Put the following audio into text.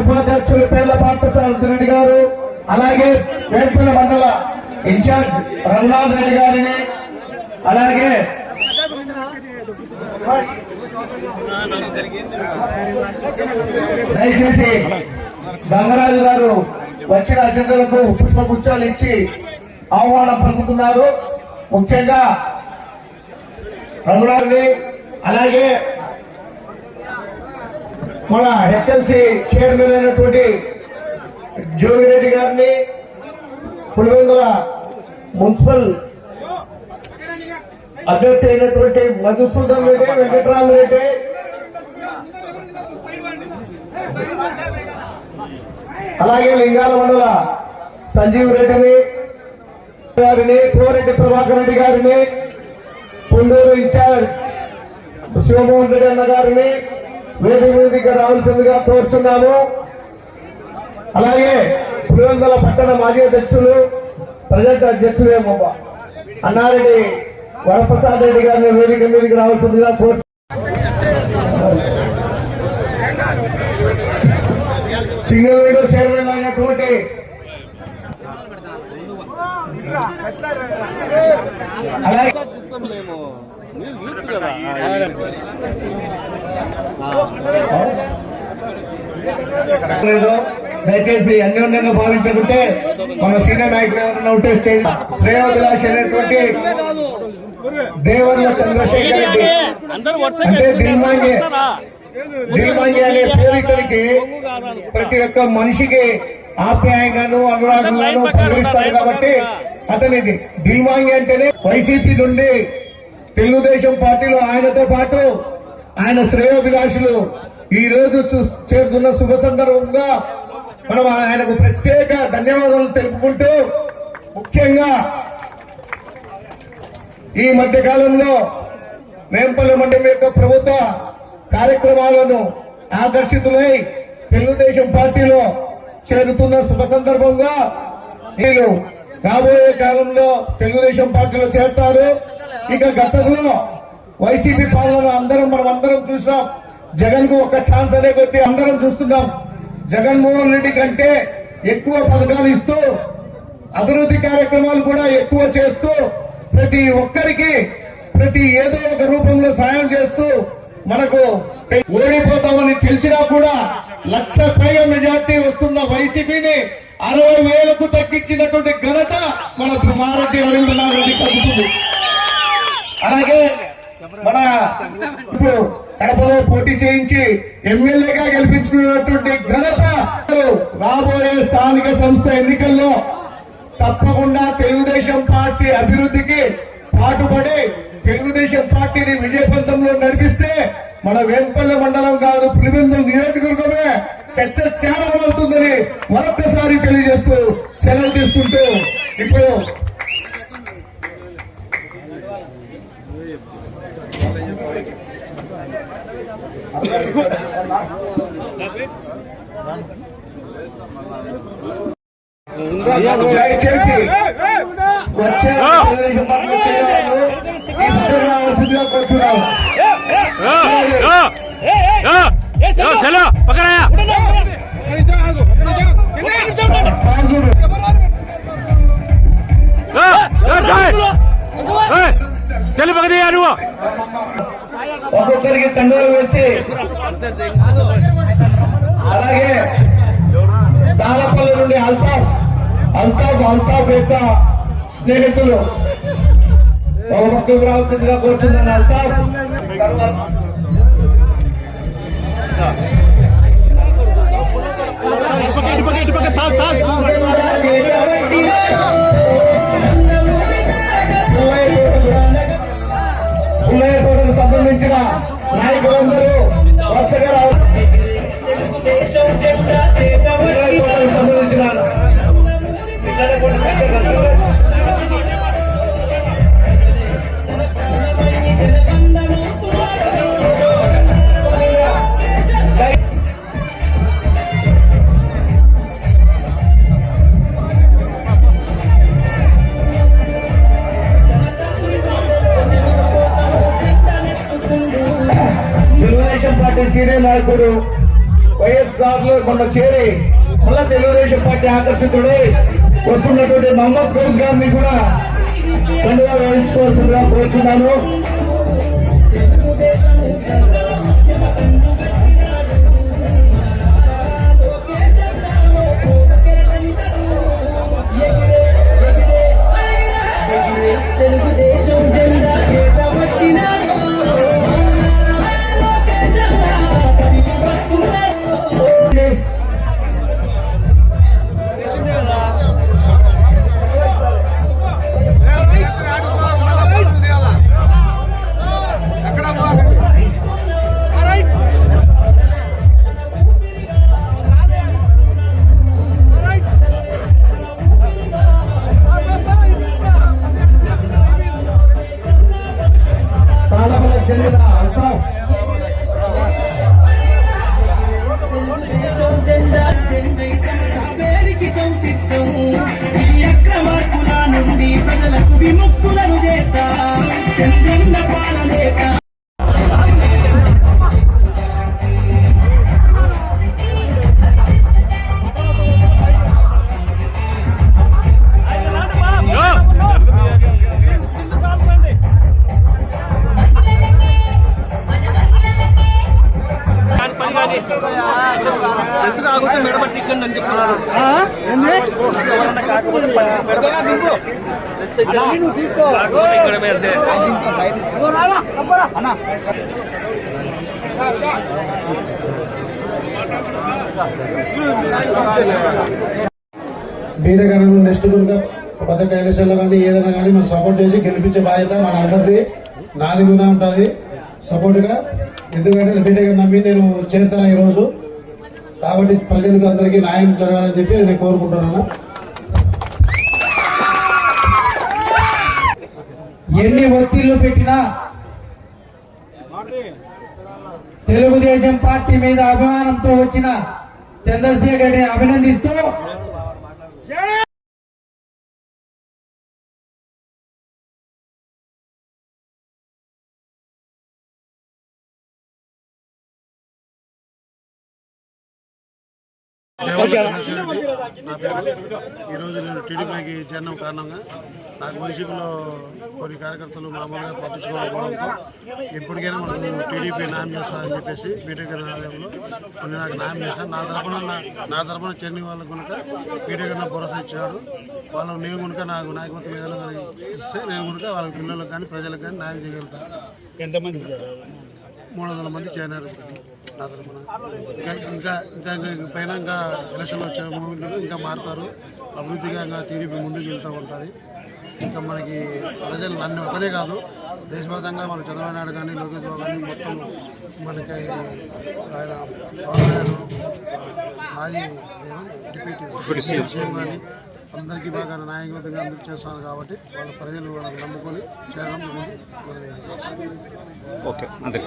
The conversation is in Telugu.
ఉపాధ్యక్షులు పేర్ల పాఠశాల రెడ్డి గారు అలాగే వేపల మండల ఇన్ఛార్జ్ రఘునాథ్ రెడ్డి గారిని అలాగే దయచేసి గంగరాజు గారు వచ్చిన అతిథులకు పుష్పగుచ్చాలు ఇచ్చి ఆహ్వానం పలుకుతున్నారు. ముఖ్యంగా రఘురాజుని అలాగే మన హెచ్ఎల్సి చైర్మన్ అయినటువంటి జోగిరెడ్డి గారిని పులివెందుల మున్సిపల్ అధ్యక్ష అయినటువంటి మధుసూదన్ రెడ్డి వెంకటరామరెడ్డి అలాగే లింగాల మండల సంజీవ్ రెడ్డిని గారిని కోరెడ్డి ప్రభాకర్ రెడ్డి గారిని పుండూరు ఇన్ఛార్జ్ శివమోహన్ రెడ్డి అన్న గారిని వేదిక వేదిక రావాల్సిందిగా కోరుచున్నాము. అలాగే పులివెందుల పట్టణ మాజీ అధ్యక్షులు ప్రజెంట్ అధ్యక్షులు ఏమో అన్నారెడ్డి వరప్రసాద్ రెడ్డి గారిని వేదిక మీదకి రావాల్సిందిగా కోరు సింగిల్ విండో చైర్మన్ అయినటువంటి అలాగే దయచేసి అన్యోన్యంగా భావించకుంటే మన సీనియర్ నాయకులు ఎవరైనా ఉంటే స్టేజ్ శ్రేయోభిలాష్ అనేటువంటి దేవర్ల చంద్రశేఖర్ రెడ్డి. అంటే దిల్మాంగే. దిల్మాంగే అనే పేరు ఇక్కడికి ప్రతి ఒక్క మనిషికి ఆప్యాయంగాను అనురాగంగాను పలకరిస్తాడు కాబట్టి అతనిది. దిల్మాంగే అంటేనే వైసీపీ నుండి తెలుగుదేశం పార్టీలో ఆయనతో పాటు ఆయన శ్రేయోభిలాషులు ఈ రోజు చూ- చేరుతున్న శుభ సందర్భంగా మనం ఆయనకు ప్రత్యేక ధన్యవాదాలు తెలుపుకుంటూ ముఖ్యంగా ఈ మధ్య కాలంలో మేంపల్లి మండలం యొక్క ప్రభుత్వ కార్యక్రమాలను ఆకర్షితులై తెలుగుదేశం పార్టీలో చేరుతున్న శుభ సందర్భంగా వీళ్ళు రాబోయే కాలంలో తెలుగుదేశం పార్టీలో చేరతారు ఇక గతంలో వైసీపీ పాలన అందరం మనం అందరం చూసాం జగన్కు ఒక ఛాన్స్ అనే కొద్దీ అందరం చూస్తున్నాం. జగన్మోహన్ రెడ్డి కంటే ఎక్కువ పథకాలు ఇస్తూ అభివృద్ధి కార్యక్రమాలు కూడా ఎక్కువ చేస్తూ ప్రతి ఒక్కరికి ప్రతి ఏదో ఒక రూపంలో సాయం చేస్తూ మనకు ఓడిపోతామని తెలిసినా కూడా లక్ష పైగా మెజార్టీ వస్తున్న వైసీపీని అరవై వేలకు తగ్గించినటువంటి ఘనత మన మారెడ్డి రవీంద్రనాథ్ రెడ్డి అలాగే మన ఇప్పుడు కడపలో పోటీ చేయించి ఎమ్మెల్యేగా గెలిపించుకున్నటువంటి ఘనత రాబోయే స్థానిక సంస్థ ఎన్నికల్లో తప్పకుండా తెలుగుదేశం పార్టీ అభివృద్ధికి పాటుపడి తెలుగుదేశం పార్టీని విజయపంతంలో నడిపిస్తే మన వేంపల్లి మండలం కాదు పులివెందుల నియోజకవర్గమే సక్సెస్ అవుతుందని మరొక్కసారి తెలియజేస్తూ సెలవు తీసుకుంటూ ఇప్పుడు దయచేసి వచ్చే తెలుగుదేశం పార్టీ వచ్చేవాళ్ళు ఈ పక్కన రావాల్సిందిగా కోరుతున్నాము చలో పక్కరాయా కాజూరు చలి నువ్వు ఒక్కొక్కరికి తండ్రులు వేసి అలాగే దాలపల్లి నుండి అల్తాఫ్ అల్తాఫ్ అల్తాఫ్ యొక్క స్నేహితులు. ఒక పక్కకు రావాల్సిందిగా కూర్చున్నాను అల్తాఫ్. తర్వాత ఉల్లయ్యకోటకు తెలుగుదేశం చేరి మళ్ళా తెలుగుదేశం పార్టీ ఆకర్షితుడై వస్తున్నటువంటి మహమ్మద్ గౌస్ గారిని కూడా కండుగా వేయించుకోవాల్సిందిగా కోరుచున్నాను. నుండి ప్రజలకు విముక్తులను చేత చంద్రన్న పాలనేత ఇసుక ఆగితే మెడబట్టి ఇక్కడ అని చెప్తున్నారు బీటగాను నెక్స్ట్ పథక ఎలక్షన్లో కానీ ఏదైనా కానీ మనం సపోర్ట్ చేసి గెలిపించే బాధ్యత మన అందరిది. నాది కూడా ఉంటుంది. సపోర్ట్గా. ఎందుకంటే లభ్యతగా నమ్మి నేను చేస్తాను ఈరోజు కాబట్టి ప్రజలకు అందరికీ న్యాయం జరగాలని చెప్పి నేను కోరుకుంటున్నాను. ఎన్ని ఒత్తిళ్ళు పెట్టినా తెలుగుదేశం పార్టీ మీద అభిమానంతో వచ్చిన చంద్రశేఖర్ రెడ్డిని అభినందిస్తూ ఈరోజు నేను టీడీపీకి చేరడం కారణంగా నాకు వైసీపీలో కొన్ని కార్యకర్తలు మామూలుగా పట్టించుకోకపోవడంతో ఎప్పటికైనా మనకు టీడీపీ న్యాయం చేస్తారని చెప్పేసి బీటెక్ ఆదాయంలో కొన్ని నాకు న్యాయం చేశాను నా తరపున నా- నా తరపున చెన్ని వాళ్ళకు కనుక బీటెక్ అన్న భరోసా ఇచ్చాడు వాళ్ళు నేను కనుక నాకు నాయకత్వం ఏదైనా కానీ ఇస్తే నేను కనుక వాళ్ళ పిల్లలకు కానీ ప్రజలకు కానీ న్యాయం చేయగలుగుతాను. ఎంతమంది మూడు వందల మంది చేరినారు నా తరపున ఇంకా ఇంకా ఇంకా ఇంకా పైన ఇంకా ఎలక్షన్లు వచ్చే మూమెంట్లో ఇంకా మారుతారు. అభివృద్ధిగా ఇంకా టీడీపీ ముందుకు వెళ్తూ ఉంటుంది. ఇంకా మనకి ప్రజలు నన్ను ఒకనే కాదు దేశవ్యాప్తంగా మన చంద్రబాబు నాయుడు కానీ లోకేష్ బాబు కానీ మొత్తం మనకి ఆయన మాజీ డిప్యూటీ సీఎం. కానీ అందరికీ బాగా న్యాయబద్ధంగా అందరూ చేస్తున్నారు కాబట్టి వాళ్ళ ప్రజలు వాళ్ళని నమ్ముకొని మొదలైంది ఓకే అంతే.